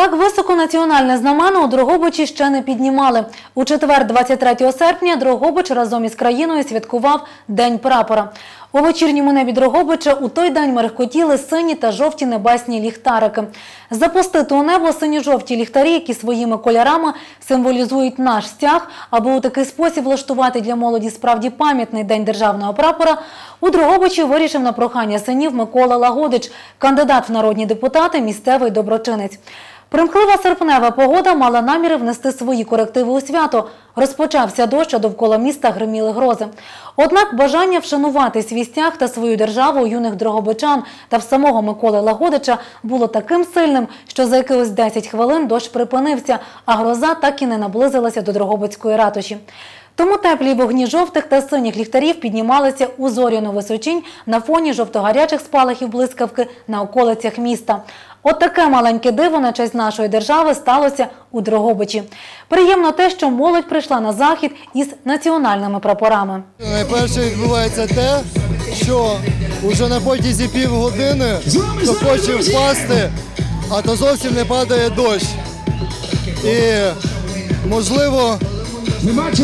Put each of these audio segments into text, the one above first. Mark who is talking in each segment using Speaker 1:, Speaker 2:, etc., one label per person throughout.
Speaker 1: Так високо національне знамено у Дрогобичі ще не піднімали. У четвер, 23 серпня, Дрогобич разом із країною святкував День прапора. У вечірньому небі Дрогобича у той день мерехкотіли сині та жовті небесні ліхтарики. Запустити у небо сині-жовті ліхтарі, які своїми кольорами символізують наш стяг, аби у такий спосіб влаштувати для молоді справді пам'ятний день державного прапора, у Дрогобичі вирішив на прохання синів Микола Лагодич, кандидат в народні депутати, місцевий доброчинець. Примхлива серпнева погода мала наміри внести свої корективи у свято. Розпочався дощ, а довкола міста гриміли грози. Однак бажання вшанувати свій стяг та свою державу у юних дрогобичан та в самого Миколи Лагодича було таким сильним, що за якихось 10 хвилин дощ припинився, а гроза так і не наблизилася до Дрогобицької ратуші. Тому теплі вогні жовтих та синіх ліхтарів піднімалися у зоряну височинь на фоні жовто-гарячих спалахів блискавки на околицях міста. От таке маленьке диво на честь нашої держави сталося у Дрогобичі. Приємно те, що молодь прийшла на захід із національними прапорами.
Speaker 2: Найперше відбувається те, що вже на потязі півгодини то хоче впасти, а то зовсім не падає дощ. І можливо,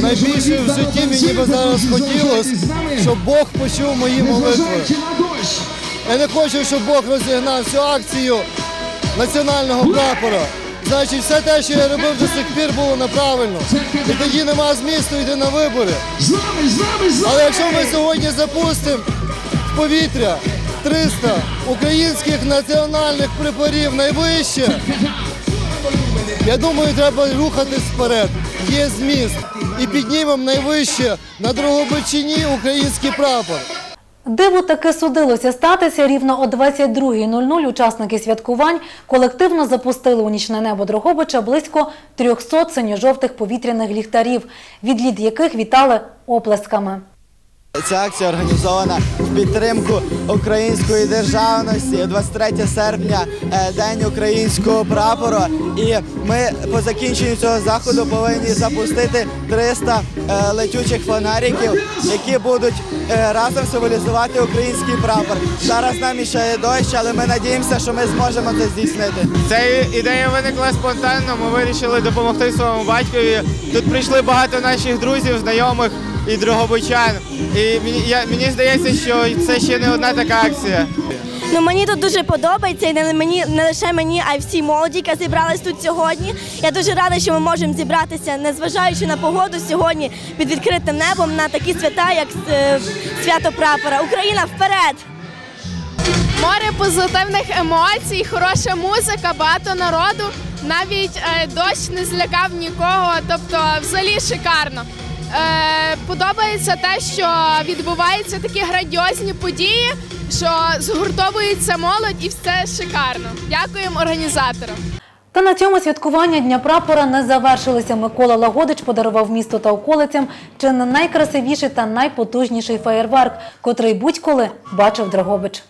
Speaker 2: найбільше в житті мені би зараз хотілося, щоб Бог почув мої молитви. Я не хочу, щоб Бог розігнав всю акцію національного прапора. Значить, все те, що я робив до сих пір, було неправильно. І тоді нема змісту йти на вибори. Але якщо ми сьогодні запустимо в повітря 300 українських національних прапорів найвище, я думаю, треба рухатись вперед. Є зміст. І піднімемо найвище на Дрогобичині український прапор.
Speaker 1: Диву таки судилося статися рівно о 22.00 учасники святкувань колективно запустили у нічне небо Дрогобича близько 300 синьо-жовтих повітряних ліхтарів, відліт яких вітали оплесками.
Speaker 3: Ця акція організована в підтримку української державності. 23 серпня е, день українського прапору. І ми по закінченню цього заходу повинні запустити 300 е, летючих фонариків, які будуть е, разом символізувати український прапор. Зараз нам іще є дощ, але ми надіємося, що ми зможемо це здійснити.
Speaker 4: Ця ідея виникла спонтанно. Ми вирішили допомогти своєму батькові. Тут прийшли багато наших друзів, знайомих і дрогобичан. І мені, я, мені здається, що це ще не одна така акція.
Speaker 5: Ну мені тут дуже подобається, і не мені не лише мені, а й всій молоді, яка зібралась тут сьогодні. Я дуже рада, що ми можемо зібратися, незважаючи на погоду сьогодні під відкритим небом на такі свята, як е, свято прапора. Україна вперед!
Speaker 6: Море позитивних емоцій, хороша музика, багато народу. Навіть е, дощ не злякав нікого, тобто взагалі шикарно. Е, подобається те, що відбуваються такі грандіозні події, що згуртовується молодь і все шикарно. Дякуємо організаторам.
Speaker 1: Та на цьому святкування Дня прапора не завершилися. Микола Лагодич подарував місту та околицям чи не найкрасивіший та найпотужніший феєрверк, котрий будь-коли бачив Дрогобич.